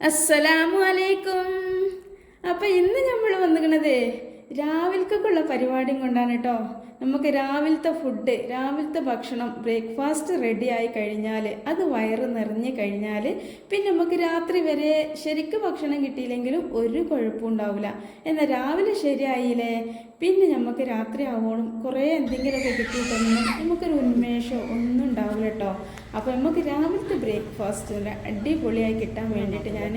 അസ്സലാമു അലൈക്കും. അപ്പം ഇന്ന് നമ്മൾ വന്നിക്കണത് രാവിലത്തേക്കുള്ള പരിപാടിയും കൊണ്ടാണ് കേട്ടോ. നമുക്ക് രാവിലത്തെ ഫുഡ് രാവിലത്തെ ഭക്ഷണം ബ്രേക്ക്ഫാസ്റ്റ് റെഡി ആയി കഴിഞ്ഞാൽ അത് വയറ് നിറഞ്ഞു കഴിഞ്ഞാൽ പിന്നെ നമുക്ക് രാത്രി വരെ ശരിക്കും ഭക്ഷണം കിട്ടിയില്ലെങ്കിലും ഒരു കുഴപ്പവും ഉണ്ടാവില്ല. എന്നാൽ രാവിലെ ശരിയായില്ലേ? പിന്നെ നമുക്ക് രാത്രി ആവോളം കുറേ എന്തെങ്കിലുമൊക്കെ കിട്ടിയിട്ടൊന്നും നമുക്കൊരു ഉന്മേഷമോ ഒന്നും ഉണ്ടാവില്ല കേട്ടോ. അപ്പോൾ നമുക്ക് രാവിലത്തെ ബ്രേക്ക്ഫാസ്റ്റ് അടിപൊളിയായി കിട്ടാൻ വേണ്ടിയിട്ട് ഞാൻ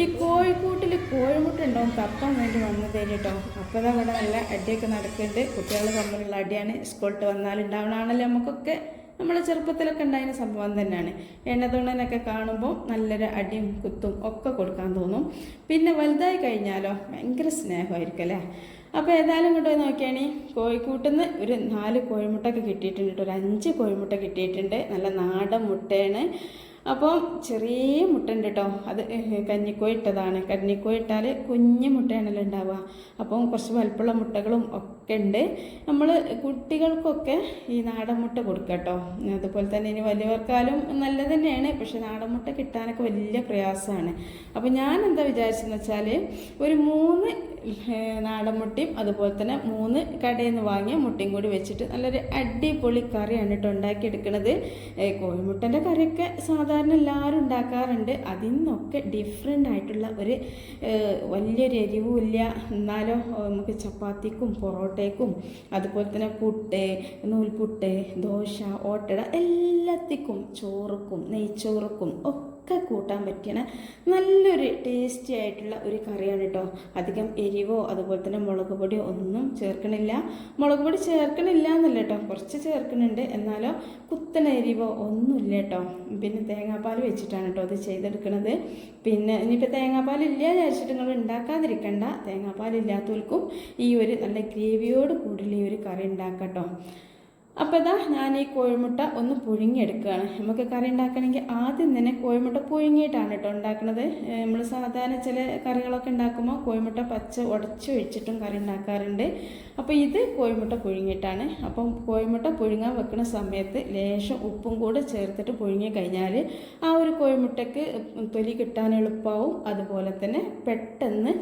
ഈ കോഴിക്കൂട്ടിൽ കോഴിമുട്ട ഉണ്ടാവും തപ്പാൻ വേണ്ടി വന്നത് കേട്ടോ അപ്പോൾ അതാ അവിടെ നല്ല അടിയൊക്കെ നടക്കുന്നുണ്ട്. കുട്ടികൾ തമ്മിലുള്ള അടിയാണ്. സ്കൂളിട്ട് വന്നാൽ ഉണ്ടാവണമാണല്ലോ നമുക്കൊക്കെ. നമ്മളെ ചെറുപ്പത്തിലൊക്കെ ഉണ്ടായിരുന്ന സംഭവം തന്നെയാണ്. എണ്ണതുണ്ണനൊക്കെ കാണുമ്പോൾ നല്ലൊരു അടിയും കുത്തും ഒക്കെ കൊടുക്കാൻ തോന്നും. പിന്നെ വലുതായി കഴിഞ്ഞാലോ ഭയങ്കര സ്നേഹമായിരിക്കും അല്ലേ? അപ്പോൾ ഏതായാലും കൊണ്ടുപോയി നോക്കിയാണി. കോഴിക്കൂട്ടിൽ നിന്ന് ഒരു നാല് കോഴിമുട്ടൊക്കെ കിട്ടിയിട്ടുണ്ട് കേട്ടോ. ഒരു അഞ്ച് കോഴിമുട്ട കിട്ടിയിട്ടുണ്ട്. നല്ല നാടൻ മുട്ടയാണ്. അപ്പോൾ ചെറിയ മുട്ട ഉണ്ട് കേട്ടോ. അത് കഞ്ഞിക്കോയി ഇട്ടതാണ്. കഞ്ഞിക്കോയി ഇട്ടാൽ കുഞ്ഞു മുട്ടയാണല്ലോ ഉണ്ടാവുക. അപ്പം കുറച്ച് വലുപ്പമുള്ള മുട്ടകളും ഒക്കെ ഉണ്ട് നമ്മൾ കുട്ടികൾക്കൊക്കെ ഈ നാടൻ മുട്ട കൊടുക്കുക കേട്ടോ. അതുപോലെ തന്നെ ഇനി വലിയവർക്കാലും നല്ലത് തന്നെയാണ്. പക്ഷെ നാടൻ മുട്ട കിട്ടാനൊക്കെ വലിയ പ്രയാസമാണ്. അപ്പോൾ ഞാൻ എന്താ വിചാരിച്ചെന്ന് വെച്ചാൽ ഒരു മൂന്ന് നാടൻ മുട്ടയും അതുപോലെ തന്നെ മൂന്ന് കടയിൽ നിന്ന് വാങ്ങിയ മുട്ടയും കൂടി വെച്ചിട്ട് നല്ലൊരു അടിപൊളി കറിയാണ് കേട്ടോ ഉണ്ടാക്കിയെടുക്കുന്നത് കോഴിമുട്ടന്റെ കറിയൊക്കെ സാധാരണ എല്ലാവരും ഉണ്ടാക്കാറുണ്ട്. അതിൽ നിന്നൊക്കെ ഡിഫറെന്റ് ആയിട്ടുള്ള ഒരു വലിയൊരു എരിവുമില്ല. എന്നാലോ നമുക്ക് ചപ്പാത്തിക്കും പൊറോട്ടയ്ക്കും അതുപോലെ തന്നെ പുട്ട് നൂൽപുട്ട് ദോശ ഓട്ടട എല്ലാത്തിക്കും ചോറുക്കും നെയ്ച്ചോറുക്കും ഒക്കെ ഒക്കെ കൂട്ടാൻ പറ്റിയ നല്ലൊരു ടേസ്റ്റി ആയിട്ടുള്ള ഒരു കറിയാണ് കേട്ടോ അധികം എരിവോ അതുപോലെ തന്നെ മുളക് പൊടിയോ ഒന്നും ചേർക്കണില്ല. മുളക് പൊടി ചേർക്കണില്ല എന്നല്ല കേട്ടോ കുറച്ച് ചേർക്കുന്നുണ്ട്. എന്നാലോ കുത്തന എരിവോ ഒന്നുമില്ല കേട്ടോ പിന്നെ തേങ്ങാപ്പാൽ വെച്ചിട്ടാണ് കേട്ടോ അത് ചെയ്തെടുക്കുന്നത് പിന്നെ ഇനിയിപ്പോൾ തേങ്ങാപ്പാൽ ഇല്ല വിചാരിച്ചിട്ട് നിങ്ങൾ ഉണ്ടാക്കാതിരിക്കണ്ട. തേങ്ങാപ്പാൽ ഇല്ലാത്തവർക്കും ഈ ഒരു നല്ല ഗ്രേവിയോട് കൂടുതൽ ഈ ഒരു കറി ഉണ്ടാക്കാം കേട്ടോ അപ്പോൾ ഇതാ ഞാൻ ഈ കോഴിമുട്ട ഒന്ന് പുഴുങ്ങിയെടുക്കുകയാണ്. നമുക്ക് കറി ഉണ്ടാക്കണമെങ്കിൽ ആദ്യം തന്നെ കോഴിമുട്ട പുഴുങ്ങിയിട്ടാണ് കേട്ടോ ഉണ്ടാക്കുന്നത് നമ്മൾ സാധാരണ ചില കറികളൊക്കെ ഉണ്ടാക്കുമ്പോൾ കോഴിമുട്ട പച്ച ഉടച്ച് ഒഴിച്ചിട്ടും കറി ഉണ്ടാക്കാറുണ്ട്. അപ്പോൾ ഇത് കോഴിമുട്ട പുഴുങ്ങിയിട്ടാണ്. അപ്പം കോഴിമുട്ട പുഴുങ്ങാൻ വെക്കുന്ന സമയത്ത് ലേശം ഉപ്പും കൂടെ ചേർത്തിട്ട് പുഴുങ്ങി കഴിഞ്ഞാൽ ആ ഒരു കോഴിമുട്ടയ്ക്ക് തൊലി കിട്ടാൻ എളുപ്പമാവും. അതുപോലെ തന്നെ പെട്ടെന്ന്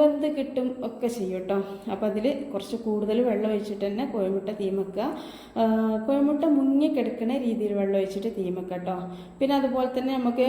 വെന്ത് കിട്ടും ഒക്കെ ചെയ്യും കേട്ടോ. അപ്പോൾ അതിൽ കുറച്ച് കൂടുതൽ വെള്ളം ഒഴിച്ചിട്ട് തന്നെ കോഴിമുട്ട തീമക്കുക കോഴിമുട്ട മുങ്ങിക്കിടക്കുന്ന രീതിയിൽ വെള്ളം ഒഴിച്ചിട്ട് തീമക്കുക കേട്ടോ. പിന്നെ അതുപോലെ തന്നെ നമുക്ക്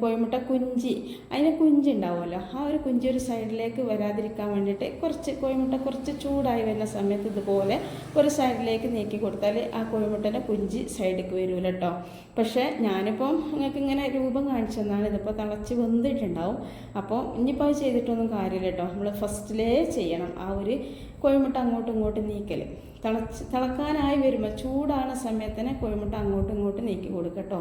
കോഴിമുട്ട കുഞ്ചി. അതിന് കുഞ്ചി ഉണ്ടാവുമല്ലോ. ആ ഒരു കുഞ്ചി ഒരു സൈഡിലേക്ക് വരാതിരിക്കാൻ വേണ്ടിയിട്ട് കുറച്ച് കോഴിമുട്ട കുറച്ച് ചൂടായി വരുന്ന സമയത്ത് ഇതുപോലെ ഒരു സൈഡിലേക്ക് നീക്കി കൊടുത്താൽ ആ കോഴിമുട്ടന്റെ കുഞ്ചി സൈഡിലേക്ക് വരുമല്ലോ കേട്ടോ. പക്ഷേ ഞാനിപ്പോൾ നിങ്ങൾക്ക് ഇങ്ങനെ രൂപം കാണിച്ചു തന്നാണ്. ഇതിപ്പോൾ തിളച്ച് വെന്തിട്ടുണ്ടാവും. അപ്പോൾ ഇനിയിപ്പോൾ അത് ചെയ്തിട്ടൊന്നും കാര്യമില്ല കേട്ടോ. നമ്മൾ ഫസ്റ്റിലേ ചെയ്യണം ആ ഒരു കോഴിമുട്ട അങ്ങോട്ടും ഇങ്ങോട്ടും നീക്കൽ തിളച്ച് തിളക്കാനായി വരുമ്പോൾ ചൂടാണ് സമയത്തിന് കോഴിമുട്ട അങ്ങോട്ടും ഇങ്ങോട്ടും നീക്കി കൊടുക്കട്ടോ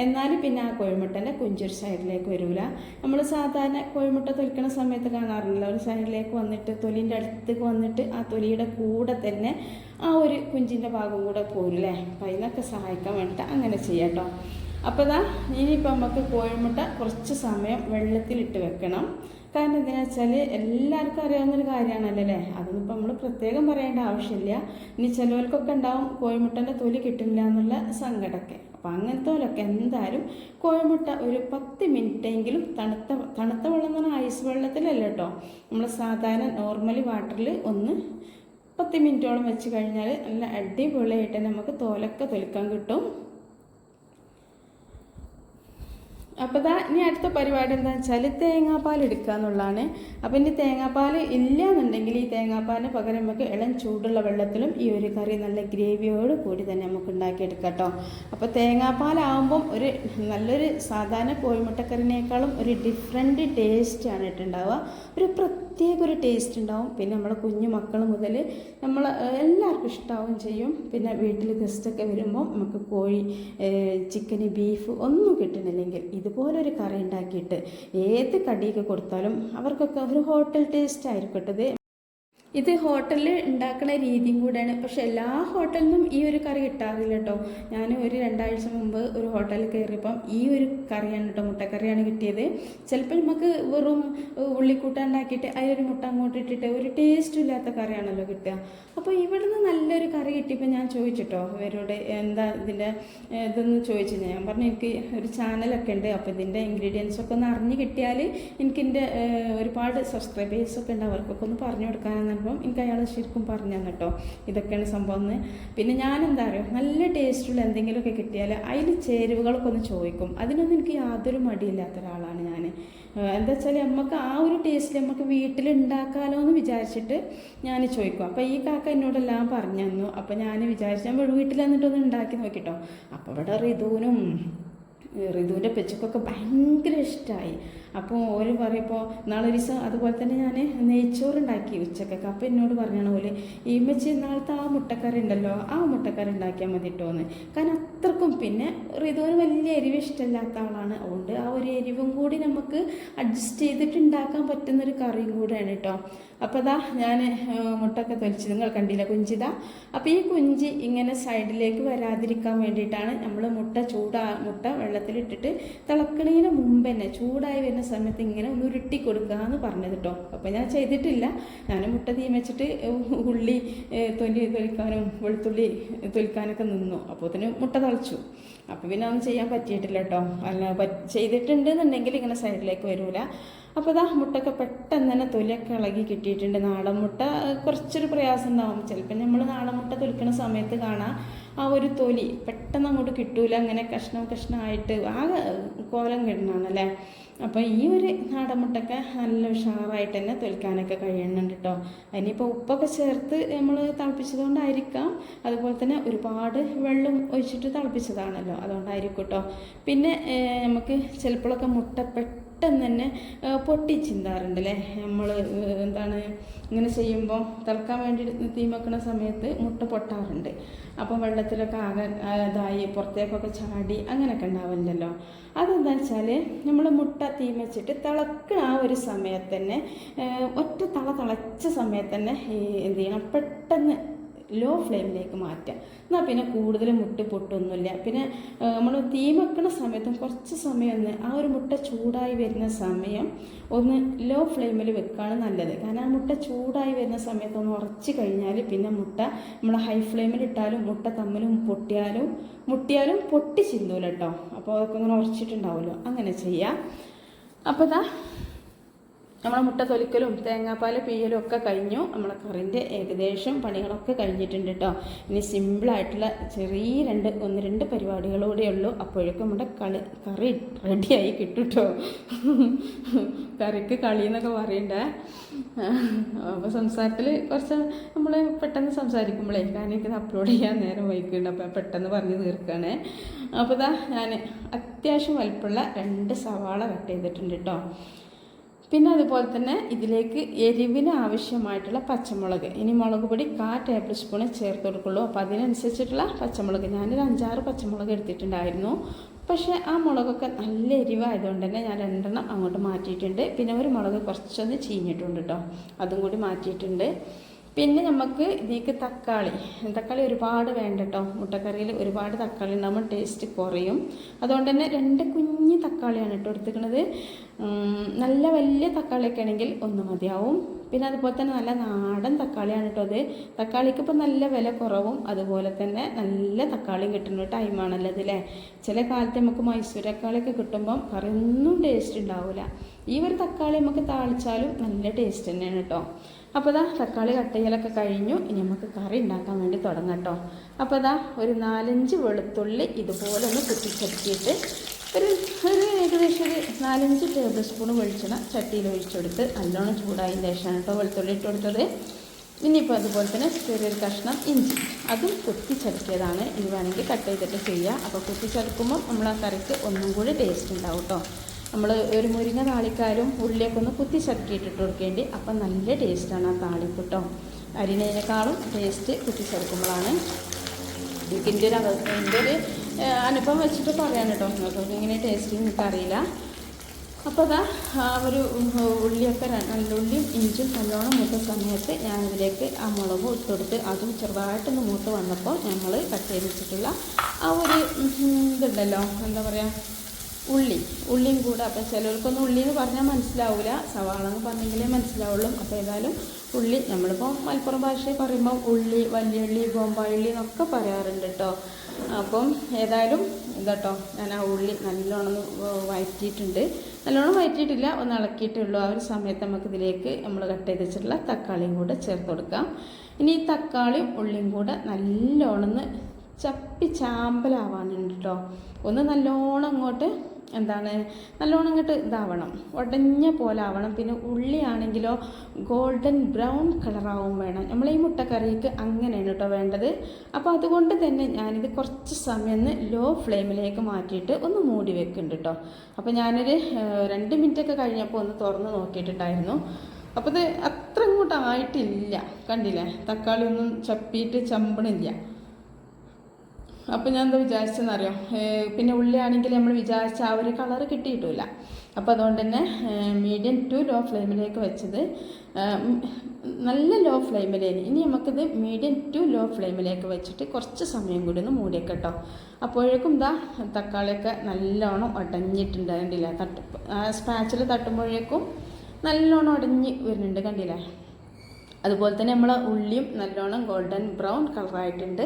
എന്നാലും പിന്നെ ആ കോഴിമുട്ടന്റെ കുഞ്ചൊരു സൈഡിലേക്ക് വരില്ല നമ്മൾ സാധാരണ കോഴിമുട്ട തൊലിക്കണ സമയത്ത് കാണാറില്ല ഒരു സൈഡിലേക്ക് വന്നിട്ട് തൊലിന്റെ അടുത്തേക്ക് വന്നിട്ട് ആ തൊലിയുടെ കൂടെ തന്നെ ആ ഒരു കുഞ്ചിന്റെ ഭാഗം കൂടെ പോരില്ലേ? അപ്പം അതിനൊക്കെ സഹായിക്കാൻ വേണ്ടിയിട്ട് അങ്ങനെ ചെയ്യാം കേട്ടോ അപ്പോൾ ഇതാ ഇനിയിപ്പോൾ നമുക്ക് കോഴിമുട്ട കുറച്ച് സമയം വെള്ളത്തിലിട്ട് വെക്കണം. കാരണം എന്തിനാ വെച്ചാൽ എല്ലാവർക്കും അറിയാവുന്നൊരു കാര്യമാണല്ലോ അല്ലേ? അതൊന്നും നമ്മൾ പ്രത്യേകം പറയേണ്ട ആവശ്യമില്ല. ഇനി ചിലവർക്കൊക്കെ ഉണ്ടാവും കോഴിമുട്ടന്റെ തൊലി കിട്ടില്ല എന്നുള്ള സങ്കടമൊക്കെ. അപ്പോൾ അങ്ങനത്തെ പോലൊക്കെ എന്തായാലും കോഴിമുട്ട ഒരു പത്ത് മിനിറ്റെങ്കിലും തണുത്ത തണുത്ത വെള്ളം എന്ന് പറഞ്ഞാൽ ഐസ് വെള്ളത്തിലല്ല കേട്ടോ. നമ്മൾ സാധാരണ നോർമലി വാട്ടറിൽ ഒന്ന് പത്ത് മിനിറ്റോളം വെച്ച് കഴിഞ്ഞാൽ നല്ല അടിപൊളിയായിട്ട് നമുക്ക് തോലൊക്കെ തൊലിക്കാൻ കിട്ടും. അപ്പോൾ ഇതാ ഇനി അടുത്ത പരിപാടി എന്താണെന്ന് വെച്ചാൽ തേങ്ങാപ്പാൽ എടുക്കുക എന്നുള്ളതാണ്. അപ്പോൾ ഇനി തേങ്ങാപ്പാൽ ഇല്ല എന്നുണ്ടെങ്കിൽ ഈ തേങ്ങാപ്പാലിന് പകരം നമുക്ക് ഇളം ചൂടുള്ള വെള്ളത്തിലും ഈ ഒരു കറി നല്ല ഗ്രേവിയോട് കൂടി തന്നെ നമുക്ക് ഉണ്ടാക്കിയെടുക്കാം കേട്ടോ അപ്പോൾ തേങ്ങാപ്പാലാവുമ്പം ഒരു നല്ലൊരു സാധാരണ കോഴിമുട്ടക്കറിനേക്കാളും ഒരു ഡിഫറെന്റ് ടേസ്റ്റാണ് ഇട്ടുണ്ടാവുക. ഒരു പ്രത്യേക ഒരു ടേസ്റ്റ് ഉണ്ടാവും. പിന്നെ നമ്മളെ കുഞ്ഞു മക്കൾ മുതൽ നമ്മൾ എല്ലാവർക്കും ഇഷ്ടമാവും ചെയ്യും. പിന്നെ വീട്ടിൽ ഗസ്റ്റൊക്കെ വരുമ്പോൾ നമുക്ക് കോഴി ചിക്കന് ബീഫ് ഒന്നും കിട്ടണില്ലെങ്കിൽ ഇതുപോലൊരു കറി ഉണ്ടാക്കിയിട്ട് ഏത് കടിയൊക്കെ കൊടുത്താലും അവർക്കൊക്കെ ഒരു ഹോട്ടൽ ടേസ്റ്റ് ആയിരിക്കട്ടെ. ഇത് ഹോട്ടലിൽ ഉണ്ടാക്കുന്ന രീതിയും കൂടെയാണ്. പക്ഷെ എല്ലാ ഹോട്ടലിനും ഈ ഒരു കറി കിട്ടാറില്ല കേട്ടോ ഞാൻ ഒരു രണ്ടാഴ്ച മുമ്പ് ഒരു ഹോട്ടലിൽ കയറിയപ്പം ഈ ഒരു കറിയാണ് കേട്ടോ മുട്ടക്കറിയാണ് കിട്ടിയത്. ചിലപ്പോൾ നമുക്ക് വെറും ഉള്ളിക്കൂട്ട ഉണ്ടാക്കിയിട്ട് അതിലൊരു മുട്ട അങ്ങോട്ട് ഇട്ടിട്ട് ഒരു ടേസ്റ്റും ഇല്ലാത്ത കറിയാണല്ലോ കിട്ടുക. അപ്പോൾ ഇവിടുന്ന് നല്ലൊരു കറി കിട്ടിയപ്പോൾ ഞാൻ ചോദിച്ചിട്ടോ ഇവരോട് എന്താ ഇതിന്റെ ഇതൊന്ന് ചോദിച്ചു ഞാൻ പറഞ്ഞു എനിക്ക് ഒരു ചാനലൊക്കെ ഉണ്ട്. അപ്പോൾ ഇതിന്റെ ഇൻഗ്രീഡിയൻസ് ഒക്കെ ഒന്ന് അറിഞ്ഞ് കിട്ടിയാൽ എനിക്ക് എന്റെ ഒരുപാട് സബ്സ്ക്രൈബേഴ്സൊക്കെ ഉണ്ട്. അവർക്കൊക്കെ ഒന്ന് പറഞ്ഞു കൊടുക്കാനെന്നപ്പം എനിക്ക് അയാൾ ശരിക്കും പറഞ്ഞു കേട്ടോ. ഇതൊക്കെയാണ് സംഭവം എന്ന്. പിന്നെ ഞാൻ എന്താ പറയുക നല്ല ടേസ്റ്റുള്ള എന്തെങ്കിലുമൊക്കെ കിട്ടിയാൽ അതിൽ ചേരുവകളൊക്കെ ഒന്ന് ചോദിക്കും. അതിനൊന്നും എനിക്ക് യാതൊരു മടിയില്ലാത്ത ഒരാളാണ് ഞാൻ എന്താ വെച്ചാൽ നമുക്ക് ആ ഒരു ടേസ്റ്റിൽ നമുക്ക് വീട്ടിൽ ഉണ്ടാക്കാലോ എന്ന് വിചാരിച്ചിട്ട് ഞാൻ ചോദിക്കും. അപ്പോൾ ഈ കാക്ക എന്നോടെല്ലാം പറഞ്ഞു തന്നു. അപ്പോൾ ഞാൻ വിചാരിച്ചു ഞാൻ വീട്ടിൽ വന്നിട്ടൊന്ന് ഉണ്ടാക്കി നോക്കിട്ടോ. അപ്പോൾ ഇവിടെ ഋതുവിനും ഋതുവിന്റെ പെച്ചക്കൊക്കെ ഭയങ്കര ഇഷ്ടമായി അപ്പോൾ ഓര് പറയുമ്പോൾ നാളെ ഒരു അതുപോലെ തന്നെ ഞാൻ നെയ്ച്ചോറുണ്ടാക്കി ഉച്ചക്കൊക്കെ. അപ്പോൾ എന്നോട് പറഞ്ഞാണ് ഓൽ ഈ മെച്ചി നാളത്തെ ആ മുട്ടക്കറി ഉണ്ടല്ലോ ആ മുട്ടക്കറി ഉണ്ടാക്കിയാൽ മതി കേട്ടോന്ന് കാരണം അത്രക്കും പിന്നെ ഋതുവിന് വലിയ എരിവ് ഇഷ്ടമില്ലാത്ത ആളാണ്. അതുകൊണ്ട് ആ ഒരു എരിവും കൂടി നമുക്ക് അഡ്ജസ്റ്റ് ചെയ്തിട്ട് ഉണ്ടാക്കാൻ പറ്റുന്നൊരു കറിയും കൂടെയാണ് കേട്ടോ അപ്പോൾ അതാ ഞാൻ മുട്ടൊക്കെ തൊലിച്ച് നിങ്ങൾ കണ്ടില്ല കുഞ്ചിത അപ്പോൾ ഈ കുഞ്ചി ഇങ്ങനെ സൈഡിലേക്ക് വരാതിരിക്കാൻ വേണ്ടിയിട്ടാണ് നമ്മൾ മുട്ട ചൂടാ മുട്ട വെള്ളത്തിലിട്ടിട്ട് തിളക്കണതിന് മുമ്പ് തന്നെ ചൂടായി വരുന്ന സമയത്ത് ഇങ്ങനെ ഒന്ന് ഉരുട്ടി കൊടുക്കുക എന്ന് പറഞ്ഞത് കേട്ടോ അപ്പോൾ ഞാൻ ചെയ്തിട്ടില്ല. ഞാൻ മുട്ട തീ വെച്ചിട്ട് ഉള്ളി തൊലി തൊലിക്കാനും വെളുത്തുള്ളി തൊലിക്കാനൊക്കെ നിന്നു. അപ്പോൾ തന്നെ മുട്ട തളിച്ചു. അപ്പോൾ പിന്നെ ഒന്നും ചെയ്യാൻ പറ്റിയിട്ടില്ല കേട്ടോ അല്ല ചെയ്തിട്ടുണ്ടെന്നുണ്ടെങ്കിൽ ഇങ്ങനെ സൈഡിലേക്ക് വരൂല. അപ്പോൾ ഇതാ മുട്ടൊക്കെ പെട്ടെന്ന് തന്നെ തൊലിയൊക്കെ ഇളകി കിട്ടിയിട്ടുണ്ട്. നാടൻ മുട്ട കുറച്ചൊരു പ്രയാസം ഉണ്ടാവും. ചിലപ്പോൾ നമ്മൾ നാടൻ മുട്ട തൊലിക്കുന്ന സമയത്ത് കാണാം. ആ ഒരു തൊലി പെട്ടെന്ന് അങ്ങോട്ട് കിട്ടൂല. അങ്ങനെ കഷ്ണം കഷ്ണമായിട്ട് ആ കോലം കിടണാണല്ലേ അപ്പോൾ ഈ ഒരു നാടൻ മുട്ടൊക്കെ നല്ല ഉഷാറായിട്ട് തന്നെ തൊലിക്കാനൊക്കെ കഴിയുന്നുണ്ട് കേട്ടോ അതിനിപ്പോൾ ഉപ്പൊക്കെ ചേർത്ത് നമ്മൾ തിളപ്പിച്ചതുകൊണ്ടായിരിക്കാം. അതുപോലെ തന്നെ ഒരുപാട് വെള്ളം ഒഴിച്ചിട്ട് തിളപ്പിച്ചതാണല്ലോ. അതുകൊണ്ടായിരിക്കും കേട്ടോ പിന്നെ നമുക്ക് ചിലപ്പോഴൊക്കെ മുട്ട പെട്ടെന്ന് പെട്ടെന്ന് തന്നെ പൊട്ടിച്ചിന്താറുണ്ട് അല്ലേ നമ്മൾ എന്താണ് ഇങ്ങനെ ചെയ്യുമ്പോൾ തിളക്കാൻ വേണ്ടി തീ വെക്കുന്ന സമയത്ത് മുട്ട പൊട്ടാറുണ്ട്. അപ്പം വെള്ളത്തിലൊക്കെ ആകെ ഇതായി പുറത്തേക്കൊക്കെ ചാടി അങ്ങനെയൊക്കെ ഉണ്ടാവില്ലല്ലോ അതെന്താ വെച്ചാൽ നമ്മൾ മുട്ട തീമച്ചിട്ട് തിളക്കുന്ന ആ ഒരു സമയത്ത് തന്നെ ഒറ്റ തള തിളച്ച സമയത്ത് തന്നെ എന്ത് ചെയ്യണം? പെട്ടെന്ന് ലോ ഫ്ലെയിമിലേക്ക് മാറ്റുക എന്നാൽ പിന്നെ കൂടുതൽ മുട്ട പൊട്ടൊന്നുമില്ല പിന്നെ നമ്മൾ തീ വെക്കുന്ന സമയത്തും കുറച്ച് സമയം ഒന്ന് ആ ഒരു മുട്ട ചൂടായി വരുന്ന സമയം ഒന്ന് ലോ ഫ്ലെയിമിൽ വെക്കുകയാണ് നല്ലത്. കാരണം ആ മുട്ട ചൂടായി വരുന്ന സമയത്ത് ഒന്ന് ഉറച്ച് കഴിഞ്ഞാൽ പിന്നെ മുട്ട നമ്മൾ ഹൈ ഫ്ലെയിമിൽ ഇട്ടാലും മുട്ട തമ്മിലും പൊട്ടിയാലും മുട്ടിയാലും പൊട്ടി കേട്ടോ അപ്പോൾ അതൊക്കെ ഇങ്ങനെ ഉറച്ചിട്ടുണ്ടാവുമല്ലോ. അങ്ങനെ ചെയ്യാം. അപ്പോൾ ഇതാ നമ്മളെ മുട്ട തൊലിക്കലും തേങ്ങാപ്പാൽ പീയലും ഒക്കെ കഴിഞ്ഞു. നമ്മളെ കറിന്റെ ഏകദേശം പണികളൊക്കെ കഴിഞ്ഞിട്ടുണ്ട് കേട്ടോ ഇനി സിമ്പിളായിട്ടുള്ള ചെറിയ രണ്ട് ഒന്ന് രണ്ട് പരിപാടികളൂടെ ഉള്ളൂ. അപ്പോഴേക്കും നമ്മുടെ കളി കറി റെഡിയായി കിട്ടും കേട്ടോ കറിക്ക് കളി എന്നൊക്കെ പറയണ്ടേ? അപ്പോൾ സംസാരത്തിൽ കുറച്ച് നമ്മൾ പെട്ടെന്ന് സംസാരിക്കുമ്പോഴേ കാരണം എനിക്ക് അപ്ലോഡ് ചെയ്യാൻ നേരം വൈകുന്നുണ്ട് അപ്പോൾ പെട്ടെന്ന് പറഞ്ഞ് തീർക്കുകയാണ് അപ്പോൾ ഇതാ ഞാൻ അത്യാവശ്യം വലുപ്പമുള്ള രണ്ട് സവാള കട്ട് ചെയ്തിട്ടുണ്ട് കേട്ടോ പിന്നെ അതുപോലെ തന്നെ ഇതിലേക്ക് എരിവിന് ആവശ്യമായിട്ടുള്ള പച്ചമുളക്. ഇനി മുളക് പൊടി കാ ടേബിൾ സ്പൂണ് ചേർത്ത് കൊടുക്കുള്ളൂ. അപ്പോൾ അതിനനുസരിച്ചിട്ടുള്ള പച്ചമുളക്. ഞാനൊരു അഞ്ചാറ് പച്ചമുളക് എടുത്തിട്ടുണ്ടായിരുന്നു. പക്ഷേ ആ മുളകൊക്കെ നല്ല എരിവായതുകൊണ്ട് തന്നെ ഞാൻ രണ്ടെണ്ണം അങ്ങോട്ട് മാറ്റിയിട്ടുണ്ട്. പിന്നെ ഒരു മുളക് കുറച്ചൊന്ന് ചീഞ്ഞിട്ടുണ്ട് കേട്ടോ അതും കൂടി മാറ്റിയിട്ടുണ്ട്. പിന്നെ നമുക്ക് ഇതിലേക്ക് തക്കാളി. തക്കാളി ഒരുപാട് വേണ്ട കേട്ടോ മുട്ടക്കറിയിൽ ഒരുപാട് തക്കാളി ഉണ്ടാകുമ്പോൾ ടേസ്റ്റ് കുറയും. അതുകൊണ്ട് തന്നെ രണ്ട് കുഞ്ഞ് തക്കാളിയാണ് കേട്ടോ എടുത്തിരിക്കുന്നത്. നല്ല വലിയ തക്കാളിയൊക്കെ ആണെങ്കിൽ ഒന്ന് മതിയാവും. പിന്നെ അതുപോലെ തന്നെ നല്ല നാടൻ തക്കാളിയാണ് കേട്ടോ അത്. തക്കാളിക്ക് ഇപ്പോൾ നല്ല വില കുറവും. അതുപോലെ തന്നെ നല്ല തക്കാളിയും കിട്ടുന്ന ടൈമാണല്ലോ അതിലേ ചില കാലത്ത് നമുക്ക് മൈസൂർ തക്കാളിയൊക്കെ കിട്ടുമ്പം കറിയൊന്നും ടേസ്റ്റ് ഉണ്ടാവില്ല ഈ ഒരു തക്കാളി നമുക്ക് താളിച്ചാലും നല്ല ടേസ്റ്റ് തന്നെയാണ് കേട്ടോ. അപ്പോൾ ഇതാ തക്കാളി കട്ട് ചെയ്യലൊക്കെ കഴിഞ്ഞു. ഇനി നമുക്ക് കറി ഉണ്ടാക്കാൻ വേണ്ടി തുടങ്ങാം കേട്ടോ. അപ്പോൾ ഇതാ ഒരു നാലഞ്ച് വെളുത്തുള്ളി ഇതുപോലെ ഒന്ന് കുത്തിച്ചെടുത്തിയിട്ട് ഒരു ഒരു ഏകദേശം ഒരു നാലഞ്ച് ടേബിൾ സ്പൂൺ വെളിച്ചെണ്ണ ചട്ടിയിൽ ഒഴിച്ചെടുത്ത് നല്ലോണം ചൂടായതിന് ശേഷമാണ് കേട്ടോ വെളുത്തുള്ളി ഇട്ട് കൊടുത്തത്. ഇനിയിപ്പോൾ അതുപോലെ തന്നെ ചെറിയൊരു കഷ്ണം ഇഞ്ചി. അതും കുത്തിച്ചെടുക്കിയതാണ് ഇനി വേണമെങ്കിൽ കട്ട് ചെയ്തിട്ട് ചെയ്യുക അപ്പോൾ കുത്തിച്ചെടുക്കുമ്പോൾ നമ്മൾ ആ കറിക്ക് ഒന്നും കൂടി ടേസ്റ്റ് ഉണ്ടാവും കേട്ടോ. നമ്മൾ ഒരു മുരിങ്ങ താളിക്കാരും ഉള്ളിയൊക്കെ ഒന്ന് കുത്തി ചതുക്കിയിട്ടിട്ട് കൊടുക്കേണ്ടി. അപ്പം നല്ല ടേസ്റ്റാണ് ആ താളിപ്പുട്ടോ. അരിനേക്കാളും ടേസ്റ്റ് കുത്തി ചതുക്കുമ്പോഴാണ് ഇതിന്റെ ഒരു എന്റെ ഒരു അനുഭവം വെച്ചിട്ട് പറയാൻ കേട്ടോ. നിങ്ങൾക്ക് ഇങ്ങനെ ടേസ്റ്റ് എനിക്കറിയില്ല അപ്പോൾ അതാ ആ ഒരു ഉള്ളിയൊക്കെ നല്ല ഉള്ളിയും ഇഞ്ചും നല്ലോണം മൂത്ത സമയത്ത് ഞാനിതിലേക്ക് ആ മുളക് ഇട്ടുകൊടുത്ത് അതും ചെറുതായിട്ടൊന്ന് മൂത്ത് വന്നപ്പോൾ നമ്മൾ കട്ട് ചെയ്ത് വെച്ചിട്ടുള്ള ആ ഒരു ഇതുണ്ടല്ലോ. എന്താ പറയുക ഉള്ളി. ഉള്ളിയും കൂടെ. അപ്പം ചിലർക്കൊന്നും ഉള്ളി എന്ന് പറഞ്ഞാൽ മനസ്സിലാവില്ല സവാള എന്ന് പറഞ്ഞെങ്കിലേ മനസ്സിലാവുള്ളൂ. അപ്പോൾ ഏതായാലും ഉള്ളി നമ്മളിപ്പോൾ മലപ്പുറം ഭാഷയിൽ പറയുമ്പോൾ ഉള്ളി വലിയുള്ളി ബോംബായുള്ളി എന്നൊക്കെ പറയാറുണ്ട് കേട്ടോ അപ്പം ഏതായാലും ഇതാട്ടോ. ഞാൻ ആ ഉള്ളി നല്ലോണം വയറ്റിയിട്ടുണ്ട്. നല്ലോണം വഴറ്റിയിട്ടില്ല ഒന്ന് ഇളക്കിയിട്ടുള്ളൂ ആ ഒരു സമയത്ത് നമുക്ക് ഇതിലേക്ക് നമ്മൾ കട്ട് ചെയ്ത് വെച്ചിട്ടുള്ള തക്കാളിയും കൂടെ ചേർത്ത് കൊടുക്കാം. ഇനി ഈ തക്കാളിയും ഉള്ളിയും കൂടെ നല്ലോണം ചപ്പി ചാമ്പലാവാനുണ്ട് കേട്ടോ ഒന്ന് നല്ലോണം അങ്ങോട്ട് എന്താണ് നല്ലോണം അങ്ങോട്ട് ഇതാവണം. ഉടഞ്ഞ പോലെ ആവണം. പിന്നെ ഉള്ളിയാണെങ്കിലോ ഗോൾഡൻ ബ്രൗൺ കളറാവും വേണം. നമ്മൾ ഈ മുട്ടക്കറിക്ക് അങ്ങനെയാണ് കേട്ടോ വേണ്ടത്. അപ്പോൾ അതുകൊണ്ട് തന്നെ ഞാനിത് കുറച്ച് സമയം ഒന്ന് ലോ ഫ്ലെയിമിലേക്ക് മാറ്റിയിട്ട് ഒന്ന് മൂടി വെക്കുന്നുണ്ട് കേട്ടോ അപ്പോൾ ഞാനൊരു രണ്ട് മിനിറ്റൊക്കെ കഴിഞ്ഞപ്പോൾ ഒന്ന് തുറന്ന് നോക്കിയിട്ടുണ്ടായിരുന്നു അപ്പോൾ ഇത് അത്ര ഇങ്ങോട്ടായിട്ടില്ല കണ്ടില്ലേ? തക്കാളി ഒന്നും ചപ്പിയിട്ട് ചമ്പണില്ല. അപ്പോൾ ഞാൻ എന്താ വിചാരിച്ചെന്നറിയോ? പിന്നെ ഉള്ളിയാണെങ്കിൽ നമ്മൾ വിചാരിച്ച ആ ഒരു കളർ കിട്ടിയിട്ടില്ല അപ്പോൾ അതുകൊണ്ട് തന്നെ മീഡിയം ടു ലോ ഫ്ലെയിമിലേക്ക് വെച്ചത് നല്ല ലോ ഫ്ലെയിമിലേന് ഇനി നമുക്കിത് മീഡിയം ടു ലോ ഫ്ലെയിമിലേക്ക് വെച്ചിട്ട് കുറച്ച് സമയം കൂടി ഒന്ന് മൂടിയൊക്കെ കേട്ടോ അപ്പോഴേക്കും ഇതാ തക്കാളിയൊക്കെ നല്ലോണം ഉടഞ്ഞിട്ടുണ്ട് കണ്ടില്ല തട്ട് സ്പാച്ചിൽ തട്ടുമ്പോഴേക്കും നല്ലോണം ഉടഞ്ഞ് വരുന്നുണ്ട് കണ്ടില്ലേ? അതുപോലെ തന്നെ നമ്മൾ ഉള്ളിയും നല്ലോണം ഗോൾഡൻ ബ്രൗൺ കളറായിട്ടുണ്ട്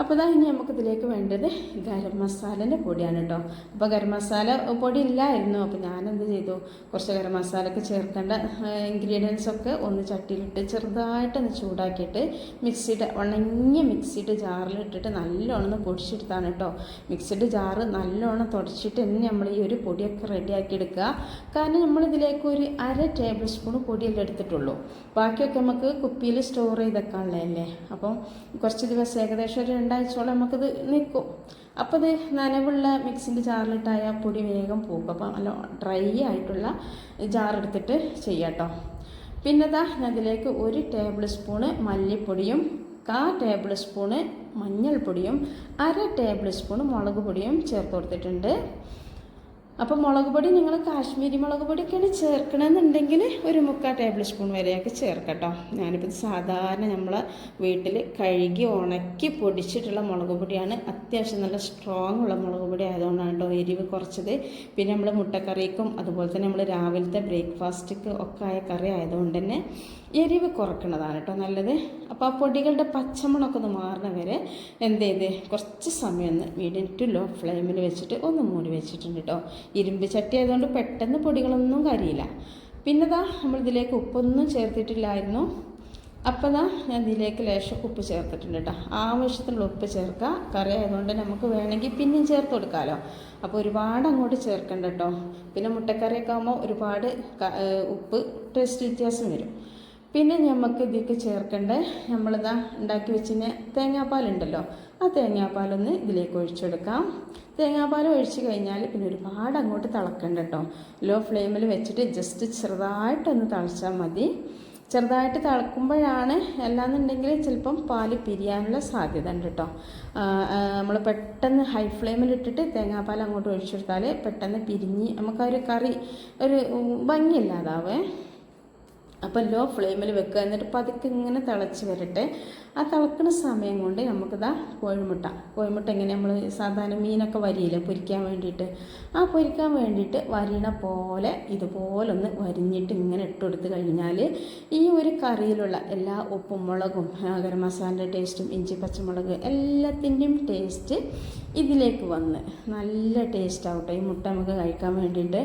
അപ്പോൾ ഇതാ ഇനി നമുക്കിതിലേക്ക് വേണ്ടത് ഗരം മസാലേന്റെ പൊടിയാണ് കേട്ടോ. അപ്പോൾ ഗരം മസാല പൊടി ഇല്ലായിരുന്നു അപ്പോൾ ഞാനെന്ത് ചെയ്തു? കുറച്ച് ഗരം മസാലയൊക്കെ ചേർക്കേണ്ട ഇൻഗ്രീഡിയൻസ് ഒക്കെ ഒന്ന് ചട്ടിയിലിട്ട് ചെറുതായിട്ടൊന്ന് ചൂടാക്കിയിട്ട് മിക്സിയുടെ ഉണങ്ങിയ മിക്സിയുടെ ജാറിലിട്ടിട്ട് നല്ലോണം പൊടിച്ചെടുത്താണ് കേട്ടോ. മിക്സിയുടെ ജാറ് നല്ലോണം തുടച്ചിട്ട് തന്നെ നമ്മൾ ഈ ഒരു പൊടിയൊക്കെ റെഡിയാക്കി എടുക്കുക. കാരണം നമ്മളിതിലേക്ക് ഒരു അര ടേബിൾ സ്പൂൺ പൊടിയല്ലേ എടുത്തിട്ടുള്ളൂ. ബാക്കിയൊക്കെ നമുക്ക് കുപ്പിയിൽ സ്റ്റോർ ചെയ്തൊക്കെ ഉള്ളതല്ലേ അപ്പം കുറച്ച് ദിവസം ഏകദേശം ഒരു രണ്ടാഴ്ചയോളം നമുക്കിത് നിൽക്കും. അപ്പോൾ ഇത് നനവുള്ള മിക്സിന്റെ ജാറിലിട്ടായ പൊടി വേഗം പോകും. അപ്പം നല്ല ഡ്രൈ ആയിട്ടുള്ള ജാർ എടുത്തിട്ട് ചെയ്യാം കേട്ടോ പിന്നെ ദാ അതിലേക്ക് ഒരു ടേബിൾ സ്പൂണ് മല്ലിപ്പൊടിയും കാ ടേബിൾ സ്പൂണ് മഞ്ഞൾപ്പൊടിയും അര ടേബിൾ സ്പൂൺ മുളക് പൊടിയും ചേർത്ത് കൊടുത്തിട്ടുണ്ട്. അപ്പോൾ മുളക് പൊടി നിങ്ങൾ കാശ്മീരി മുളക് പൊടിയൊക്കെയാണ് ചേർക്കണമെന്നുണ്ടെങ്കിൽ ഒരു മുക്കാൽ ടേബിൾ സ്പൂൺ വരെയൊക്കെ ചേർക്കട്ടോ. ഞാനിപ്പോൾ സാധാരണ നമ്മൾ വീട്ടിൽ കഴുകി ഉണക്കി പൊടിച്ചിട്ടുള്ള മുളക് പൊടിയാണ്. അത്യാവശ്യം നല്ല സ്ട്രോങ് ഉള്ള മുളക് പൊടി ആയതുകൊണ്ടാണ് കേട്ടോ എരിവ് കുറച്ചത്. പിന്നെ നമ്മൾ മുട്ടക്കറിക്കും അതുപോലെ തന്നെ നമ്മൾ രാവിലത്തെ ബ്രേക്ക്ഫാസ്റ്റിക്ക് ഒക്കെ ആയ കറി ആയതുകൊണ്ട് തന്നെ എരിവ് കുറയ്ക്കുന്നതാണ് കേട്ടോ നല്ലത്. അപ്പോൾ ആ പൊടികളുടെ പച്ചമണമൊക്കെ ഒന്ന് മാറുന്ന വരെ എന്ത് ചെയ്ത് കുറച്ച് സമയം ഒന്ന് മീഡിയം ടു ലോ ഫ്ലെയിമിൽ വെച്ചിട്ട് ഒന്ന് മൂടി വെച്ചിട്ടുണ്ട് കേട്ടോ. ഇരുമ്പ് ചട്ടി ആയതുകൊണ്ട് പെട്ടെന്ന് പൊടികളൊന്നും കരിയില്ല. പിന്നെ ദാ നമ്മൾ ഇതിലേക്ക് ഉപ്പൊന്നും ചേർത്തിട്ടില്ലായിരുന്നു. അപ്പോൾ ദാ ഞാൻ ഇതിലേക്ക് ലേശം ഉപ്പ് ചേർത്തിട്ടുണ്ട് കേട്ടോ. ആവശ്യത്തിനുള്ള ഉപ്പ് ചേർക്കുക. കറി ആയതുകൊണ്ട് നമുക്ക് വേണമെങ്കിൽ പിന്നെയും ചേർത്ത് കൊടുക്കാമല്ലോ അപ്പോൾ ഒരുപാട് അങ്ങോട്ട് ചേർക്കണ്ട കേട്ടോ. പിന്നെ മുട്ടക്കറിയൊക്കെ ആകുമ്പോൾ ഒരുപാട് ഉപ്പ് ടേസ്റ്റ് വ്യത്യാസം വരും. പിന്നെ നമുക്ക് ഇതിലേക്ക് ചേർക്കേണ്ട? നമ്മളിതാ ഉണ്ടാക്കി വെച്ചിന് തേങ്ങാപ്പാലുണ്ടല്ലോ ആ തേങ്ങാപ്പാലൊന്ന് ഇതിലേക്ക് ഒഴിച്ചെടുക്കാം. തേങ്ങാപ്പാൽ ഒഴിച്ച് കഴിഞ്ഞാൽ പിന്നെ ഒരുപാട് അങ്ങോട്ട് തിളക്കണ്ട കേട്ടോ ലോ ഫ്ലെയിമിൽ വെച്ചിട്ട് ജസ്റ്റ് ചെറുതായിട്ടൊന്ന് തിളച്ചാൽ മതി. ചെറുതായിട്ട് തിളക്കുമ്പോഴാണ് അല്ലാന്നുണ്ടെങ്കിൽ ചിലപ്പം പാൽ പിരിയാനുള്ള സാധ്യത ഉണ്ട് കേട്ടോ നമ്മൾ പെട്ടെന്ന് ഹൈ ഫ്ലെയിമിൽ ഇട്ടിട്ട് തേങ്ങാപ്പാൽ അങ്ങോട്ട് ഒഴിച്ചെടുത്താൽ പെട്ടെന്ന് പിരിഞ്ഞ് നമുക്കൊരു ഒരു കറി ഒരു ഭംഗിയില്ലാതാവേ. അപ്പോൾ ലോ ഫ്ലെയിമിൽ വെക്കുക. എന്നിട്ട് പതുക്കെ ഇങ്ങനെ തിളച്ച് വരട്ടെ. ആ തിളക്കുന്ന സമയം കൊണ്ട് നമുക്കിതാ കോഴിമുട്ട. കോഴിമുട്ട ഇങ്ങനെ നമ്മൾ സാധാരണ മീനൊക്കെ വരിയില്ലേ പൊരിക്കാൻ വേണ്ടിയിട്ട്. ആ പൊരിക്കാൻ വേണ്ടിയിട്ട് വരിണ പോലെ ഇതുപോലൊന്ന് വരിഞ്ഞിട്ട് ഇങ്ങനെ ഇട്ട് കഴിഞ്ഞാൽ ഈ ഒരു കറിയിലുള്ള എല്ലാ ഉപ്പും മുളകും ഗരം മസാലന്റെ ടേസ്റ്റും ഇഞ്ചി പച്ചമുളക് എല്ലാത്തിന്റെയും ടേസ്റ്റ് ഇതിലേക്ക് വന്ന് നല്ല ടേസ്റ്റ് ആവട്ടെ. ഈ മുട്ട നമുക്ക് കഴിക്കാൻ വേണ്ടിയിട്ട്.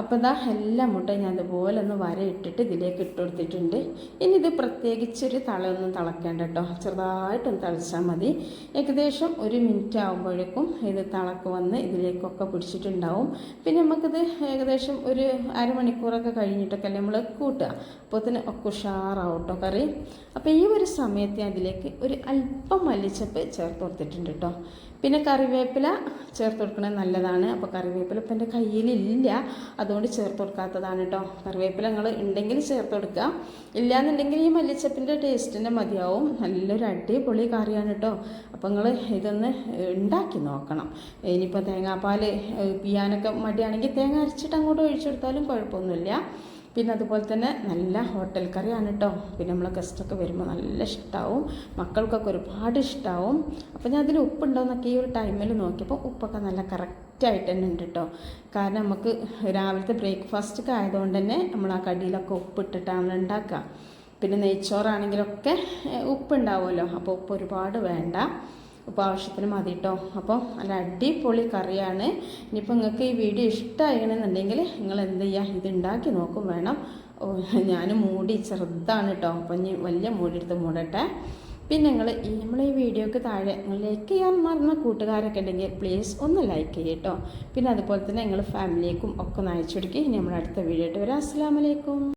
അപ്പോൾ ഇതാ എല്ലാ മുട്ടയും ഞാൻ അതുപോലെ ഒന്ന് വര ഇട്ടിട്ട് ഇതിലേക്ക് ഇട്ട് കൊടുത്തിട്ടുണ്ട് ഇനി ഇത് പ്രത്യേകിച്ചൊരു തളയൊന്നും തിളക്കേണ്ട കേട്ടോ. ചെറുതായിട്ടൊന്ന് തിളച്ചാൽ മതി. ഏകദേശം ഒരു മിനിറ്റ് ആകുമ്പോഴേക്കും ഇത് തിളക്ക് വന്ന് ഇതിലേക്കൊക്കെ പിടിച്ചിട്ടുണ്ടാവും. പിന്നെ നമുക്കിത് ഏകദേശം ഒരു അരമണിക്കൂറൊക്കെ കഴിഞ്ഞിട്ടൊക്കെ നമ്മൾ കൂട്ടുക. അപ്പോൾ തന്നെ ഒക്കെ ഉഷാറാവും കേട്ടോ കറി. അപ്പോൾ ഈ ഒരു സമയത്ത് അതിലേക്ക് ഒരു അല്പം മല്ലിച്ചപ്പ് ചേർത്ത് കൊടുത്തിട്ടുണ്ട് കേട്ടോ. പിന്നെ കറിവേപ്പില ചേർത്ത് കൊടുക്കുന്നത് നല്ലതാണ്. അപ്പോൾ കറിവേപ്പില ഇപ്പം എന്റെ കയ്യിലില്ല. അതുകൊണ്ട് ചേർത്ത് കൊടുക്കാത്തതാണ് കേട്ടോ കറിവേപ്പില നിങ്ങൾ ഉണ്ടെങ്കിൽ ചേർത്ത് കൊടുക്കുക ഇല്ലയെന്നുണ്ടെങ്കിൽ ഈ മല്ലിച്ചപ്പിന്റെ ടേസ്റ്റിന്റെ മതിയാവും. നല്ലൊരു അടിപൊളി കറിയാണ് കേട്ടോ അപ്പോൾ നിങ്ങൾ ഇതൊന്ന് ഉണ്ടാക്കി നോക്കണം. ഇനിയിപ്പോൾ തേങ്ങാപ്പാൽ പിയാനൊക്കെ മടിയാണെങ്കിൽ തേങ്ങ അരച്ചിട്ട് അങ്ങോട്ട് ഒഴിച്ചു കൊടുത്താലും കുഴപ്പമൊന്നുമില്ല. പിന്നെ അതുപോലെ തന്നെ നല്ല ഹോട്ടൽ കറിയാണ് കേട്ടോ പിന്നെ നമ്മൾ ഗസ്റ്റൊക്കെ വരുമ്പോൾ നല്ല ഇഷ്ടമാവും മക്കൾക്കൊക്കെ ഒരുപാട് ഇഷ്ടമാവും അപ്പോൾ ഞാൻ അതിൽ ഉപ്പുണ്ടോയെന്നൊക്കെ ഈ ഒരു ടൈമിൽ നോക്കിയപ്പോൾ ഉപ്പൊക്കെ നല്ല കറക്റ്റായിട്ട് തന്നെ ഉണ്ട് കേട്ടോ കാരണം നമുക്ക് രാവിലത്തെ ബ്രേക്ക്ഫാസ്റ്റൊക്കെ ആയതുകൊണ്ട് തന്നെ നമ്മൾ ആ കടിയിലൊക്കെ ഉപ്പിട്ടിട്ടാണ് ഉണ്ടാക്കുക. പിന്നെ നെയ്ച്ചോറാണെങ്കിലൊക്കെ ഉപ്പുണ്ടാവുമല്ലോ അപ്പോൾ ഉപ്പ് ഒരുപാട് വേണ്ട. ഉപ്പ് ആവശ്യത്തിന് മതി കേട്ടോ അപ്പോൾ നല്ല അടിപൊളി കറിയാണ്. ഇനിയിപ്പോൾ നിങ്ങൾക്ക് ഈ വീഡിയോ ഇഷ്ടമായിരുന്നുണ്ടെങ്കിൽ നിങ്ങൾ എന്ത് ചെയ്യുക? ഇത് ഉണ്ടാക്കി നോക്കും വേണം. ഞാൻ മൂടി ചെറുതാണ് കേട്ടോ അപ്പം ഇനി വലിയ മൂടി എടുത്ത് മൂടട്ടെ. പിന്നെ നിങ്ങൾ ഈ നമ്മൾ ഈ വീഡിയോക്ക് താഴെ നിങ്ങൾ ലൈക്ക് ചെയ്യാൻ മറന്ന കൂട്ടുകാരൊക്കെ ഉണ്ടെങ്കിൽ പ്ലീസ് ഒന്ന് ലൈക്ക് ചെയ്യട്ടോ പിന്നെ അതുപോലെ തന്നെ നിങ്ങൾ ഫാമിലിക്കും ഒക്കെ ഒന്ന് അയച്ചു കൊടുക്കുക ഇനി നമ്മൾ അടുത്ത വീഡിയോ ആയിട്ട് വരാം. അസ്സാം വലൈക്കും